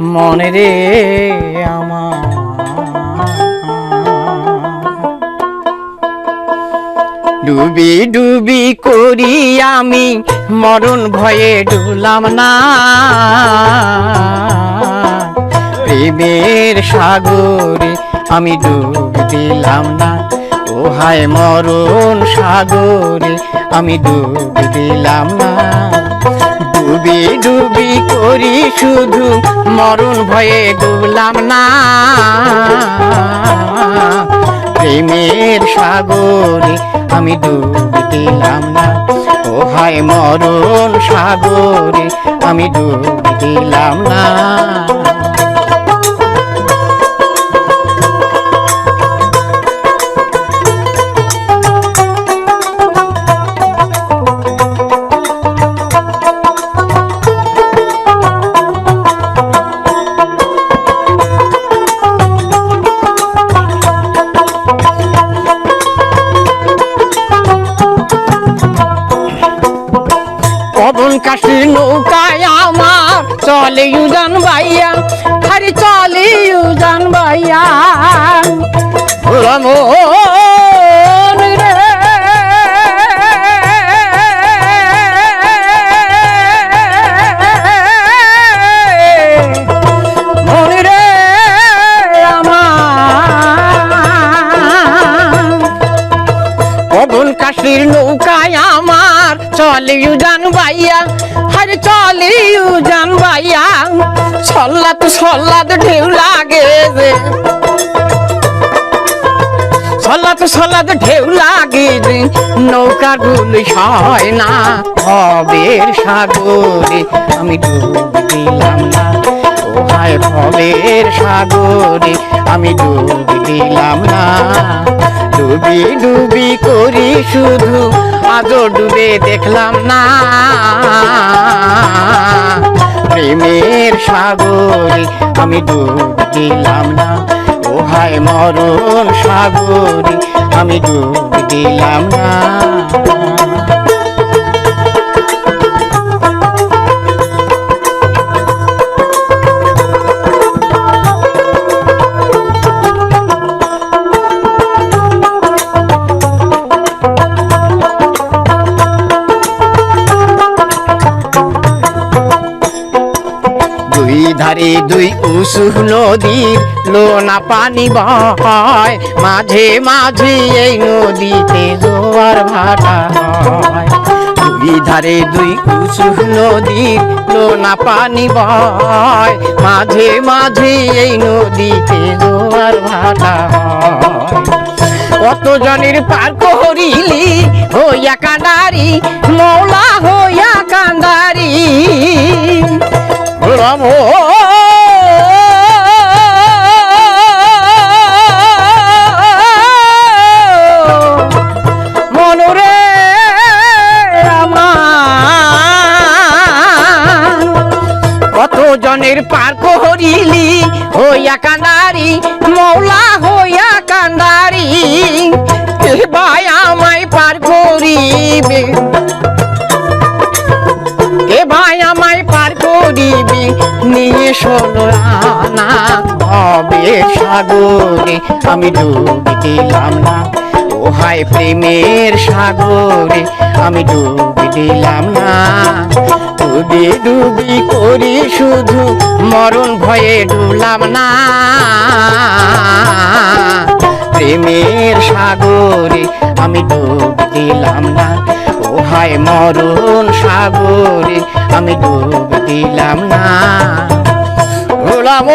মনে রে আমার। ডুবি ডুবি করি আমি, মরণ ভয়ে ডুবলাম না। প্রেমের সাগরে আমি ডুব দিলাম না। ও হায় মরণ সাগরে আমি ডুব দিলাম না। ডুবি ডুবি করি শুধু মরণ ভয়ে ডুবলাম না। প্রেমের সাগরে আমি ডুব দিলাম না। ও হায় মরণ সাগরে আমি ডুব দিলাম না। চলে ইউজান ভাইয়া আরে চলে ইউজান ভাইয়া। কাশির নৌকায় আমার চলে জান জান ভাইয়া। ঢেউ লাগে যে। ঢেউ লাগে নৌকা গুলি হয় না, ভবের সাগরে। আমি ডুব দিলাম না সাগরে। আমি ডুব দিলাম না। ডুবি ডুবি করি শুধু আজও ডুবে দেখলাম না। প্রেমের সাগরে আমি ডুব দিলাম না। ও হায় মরণ সাগরে আমি ডুব দিলাম না। ধারে দুই উসু নদীর লোনা পানি বয়। মাঝে মাঝে এই নদীতে জোয়ার ভাটা হয়। ধারে দুই উসু নদীর লোনা পানি বয়। মাঝে মাঝে এই নদীতে জোয়ার ভাটা কত জনের পার করিলি, হইয়া কান্দারি, মৌলা হইয়া কান্দারি। রাম জনের পার করিলি, হইয়া কান্দারি, মৌলা হইয়া কান্দারি ভাই আমায় পার করিবে। এ ভাই আমায় পার করিবে, নিয়ে শোনো না হবে সাগরে আমি ডুব দিলাম না। ও হায় প্রেমের সাগরে আমি ডুব দিলাম না। ডুবি ডুবি করি শুধু মরণ ভয়ে ডুবলাম না। প্রেমের সাগরে আমি ডুব দিলাম না। ও হায় মরণ সাগরে আমি ডুব দিলাম না। ভোলাম